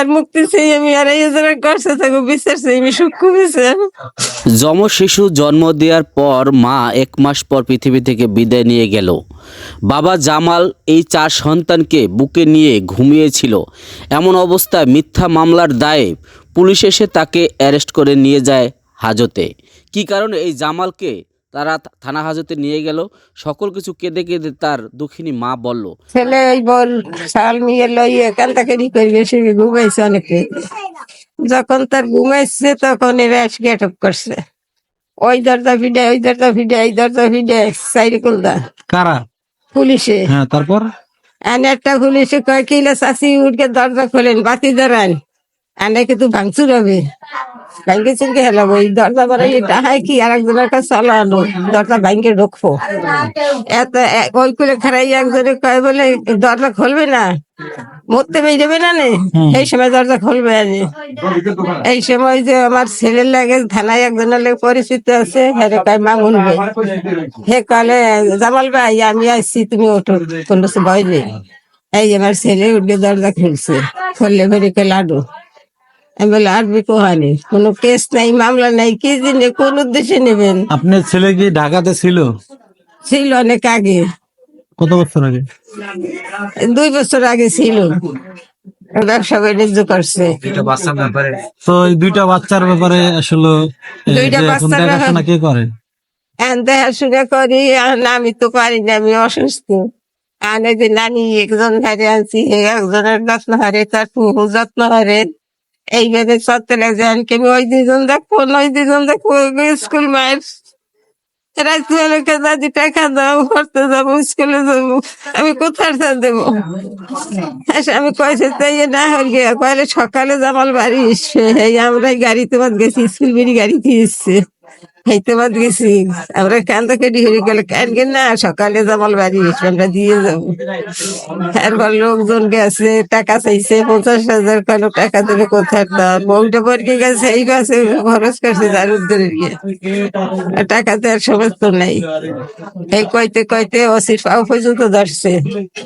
তার মুক্তি চাই আমি, আর এই যারা করছে, তাকে বিচার চাই, আমি সূক্ষ্ম বিচার। যম শিশু জন্ম দেওয়ার পর মা এক মাস পর পৃথিবী থেকে বিদায় নিয়ে গেল। বাবা জামাল এই চার সন্তানকে বুকে নিয়ে ঘুমিয়েছিল। এমন অবস্থায় মিথ্যা মামলার দায়ে পুলিশ এসে তাকে অ্যারেস্ট করে নিয়ে যায় হাজতে। কি কারণে এই জামালকে তারা থানা হাজতে নিয়ে গেল। সকল কিছু কেঁদে কেঁদে তার দুঃখিনী মা বলল ছেলে ওই বল শাল নিয়ে লই এখান থেকে সে ঘুমাইছে অনেকে। যখন তার ঘুমাইছে তখন এরা এসে গেটপ করছে। ওই দরজা ফিডে ওই দরজা ফিডে এই দরজা ফিডে সাইরিকুল দা কারা? পুলিশে। হ্যাঁ তারপর? একটা পুলিশে কয় কিলো চাষি উঠকে দরজা খোলেন বাতি ধরান। আনে কিন্তু ভাঙচুর হবে। ভাঙ্গে চুরকে হেলাবো এই দরজা বড় এটা হয় কি আর একজনের কাছে চালানো দরজা ভাঙ্গে ঢুকবো। এত ওই করে খারাই একজনে কয় বলে দরজা খুলবে না? মরতে বেরোবে না নে? এই সময় দরজা খুলবে আনি এই সময় যে আমার ছেলের লাগে থানায় একজনের লাগে পরিচিত আছে হেরে কয় মামুন ভাই হে কলে জামাল ভাই আমি আসছি তুমি ওঠো কোনো ভয় নেই। এই আমার ছেলে উঠে দরজা খুলছে। খুললে বেরিয়ে লাডু। আমি বলে আরবি কোহানি কোনো কেস নাই মামলা নাই কি কোন উদ্দেশ্যে নেবেন? আপনার ছেলে কি ঢাকাতে ছিল? ছিল অনেক আগে। কত বছর আগে? দুই বছর আগে ছিল। ব্যবসা বাণিজ্য করছে। তো এই দুইটা বাচ্চার ব্যাপারে আসলে দুইটা বাচ্চার দেখাশোনা কে করে? এখন দেখাশোনা করি আর আমি তো পারি না আমি অসুস্থ। আর এই যে নানি একজন হারে আনছি হে একজনের যত্ন হারে তার যত্ন হারে। এইভাবে চলতে লাগছে আর আমি ওই দুজন দেখব ওই দুজন দেখব স্কুল মায়ের। যাব, স্কুলে যাব, আমি কোথায় দেবো? আমি তাই না সকালে জামাল বাড়ি এসছে আমরা গাড়ি তোমার গেছি, স্কুল বেরি গাড়িতে এসছে। খাইতে বাদ গেছি। আমরা কান থেকে ডিহরি গেলে, কেন কেন না, সকালে জামাল বাড়ি আমরা দিয়ে যাব এরপর লোকজন গেছে টাকা চাইছে, পঞ্চাশ হাজার কেন, টাকা দেবে কোথায় দাও বউটা পরকে গেছে, এই গাছে, খরচ করছে তার উদ্ধারে গিয়ে। আর টাকা দেওয়ার সমস্ত নাই। এই কইতে কইতে অসির পাও পর্যন্ত ধরছে।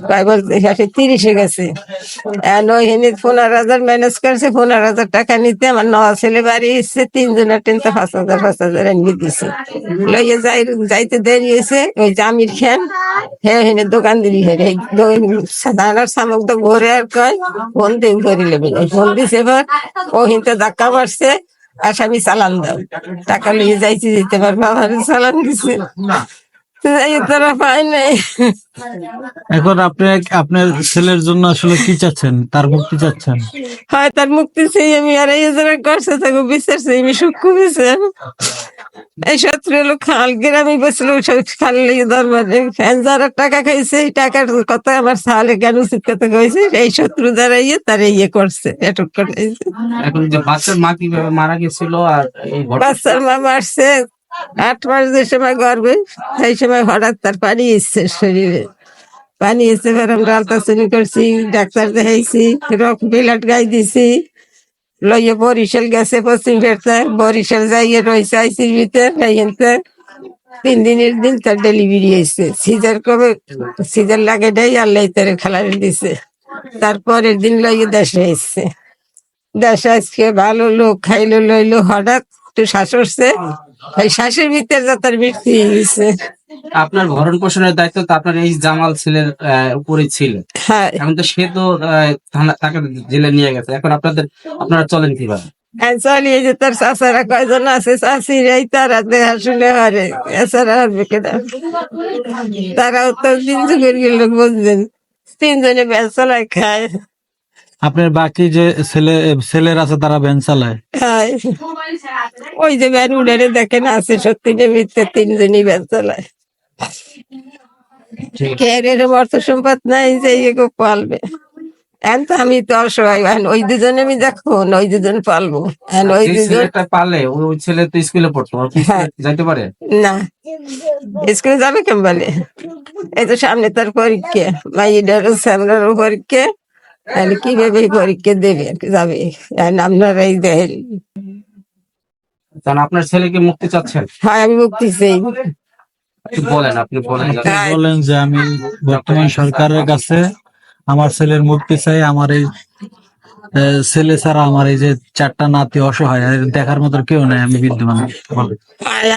কয় বলতে শেষে তিরিশে গেছে। আর ওই হেনে পনেরো হাজার ম্যানেজ করছে, পনেরো হাজার টাকা নিতে আমার ন ছেলে বাড়ি এসছে, তিনজনের টেনতে পাঁচ হাজার পাঁচ হাজার এনে দিছে। লইয়ে যাই যাইতে দেরি হয়েছে ওই জামির খান হ্যাঁ হেনে দোকান দিলি হে রে দানার সামক তো ভরে আর কয় ফোন দিয়ে ভরি লেবে ফোন দিছে এবার ও হিনতে ধাক্কা মারছে আসামি চালান দাও। টাকা নিয়ে যাইছি দিতে পারব আমার চালান দিছে। তারা পায় নাই। এখন আপনি আপনার ছেলের জন্য আসলে কি চাচ্ছেন? তার মুক্তি চাচ্ছেন? হয় তার মুক্তি চাই আমি আর এই যারা করছে তাকে বিচার চাই আমি সূক্ষ্ম বিচার এই শত্রু হলো খাল গ্রামে বসল খাল দরবারে। ফ্যান যারা টাকা খাইছে এই টাকার কথা আমার সালে জ্ঞান উচিত কথা কইছে এই শত্রু যারা ইয়ে তারা ইয়ে করছে এটক করাইছে এখন যে বাচ্চার মা কীভাবে মারা গেছিল আর বাচ্চার মা মারছে আট মাস যে সময় গর্বে সেই সময় হঠাৎ তার পানি এসছে শরীরে। পানি এসে ফের আমরা আলট্রাসাউন্ড করছি ডাক্তার দেখাইছি রক বিলাট গাই দিছি। লইয়ে বরিশাল গেছে পশ্চিম ফেরতে বরিশাল যাইয়ে রয়েছে আইসির ভিতর এইখানতে তিন দিনের দিন তার ডেলিভারি হয়েছে। সিজার কবে? সিজার লাগে দেয় আল্লাহ তার খেলার দিছে। তারপরের দিন লইয়ে দেশে এসছে দেশে আজকে ভালো লোক খাইলো, লইলো, হঠাৎ একটু শ্বাস উঠছে। এই শ্বাসের ভিতরে যা তার মৃত্যু হয়ে গেছে আপনার ভরণ পোষণের দায়িত্ব তো আপনার এই জামাল ছেলের আহ, উপরে ছিল। হ্যাঁ। এখন তো সে তো থানা- তাকে জেলে নিয়ে গেছে। এখন আপনাদের আপনারা চলেন কীভাবে? চালিয়ে যে তার কয়জন আছে? চাষিরাই তারা দেখাশুনে হারে। এছাড়া হারবে কেনা তারাও তো দিন যুগের লোক বুঝবেন তিনজনে ব্যাস চালায় খায়। আপনার বাকি যে ছেলে ছেলের আছে তারা ভ্যান চালায়। ওই যে ব্যান উড়ে দেখেন আছে সত্যি মিথ্যে তিনজনই ব্যাস চালায়। কেরের অর্থ সম্পদ নাই যে এগো পালবে। এখন তো আমি তো অসহায় এখন ওই দুজনে আমি ওই দুজন পালবো। এখন ওই দুজন পালে ওই ছেলে তো স্কুলে পড়তো হ্যাঁ। যাইতে পারে? না। স্কুলে যাবে এই তো সামনে তার পরীক্ষা মাইডারও সামনেরও পরীক্ষা। তাহলে কীভাবে পরীক্ষা দেবে? যাবে। আপনারা এই দেখেন আপনার ছেলেকে মুক্তি চাচ্ছেন? হ্যাঁ আমি মুক্তি চাই। বলেন আপনি বলেন। যে আমি বর্তমান সরকারের কাছে আমার ছেলের মুক্তি চাই আমার এই ছেলে ছাড়া আমার এই যে চারটা নাতি অসহায় আর দেখার মতো কেউ নাই আমি বিদ্যমান।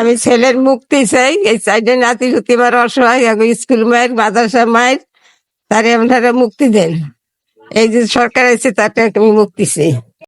আমি ছেলের মুক্তি চাই এই সাইডে নাতি হুতি আমার অসহায় স্কুল মায়ের মাদ্রাসা মায়ের তারে আপনারা মুক্তি দেন। এই যে সরকার আছে তাতে আমি মুক্তি চাই।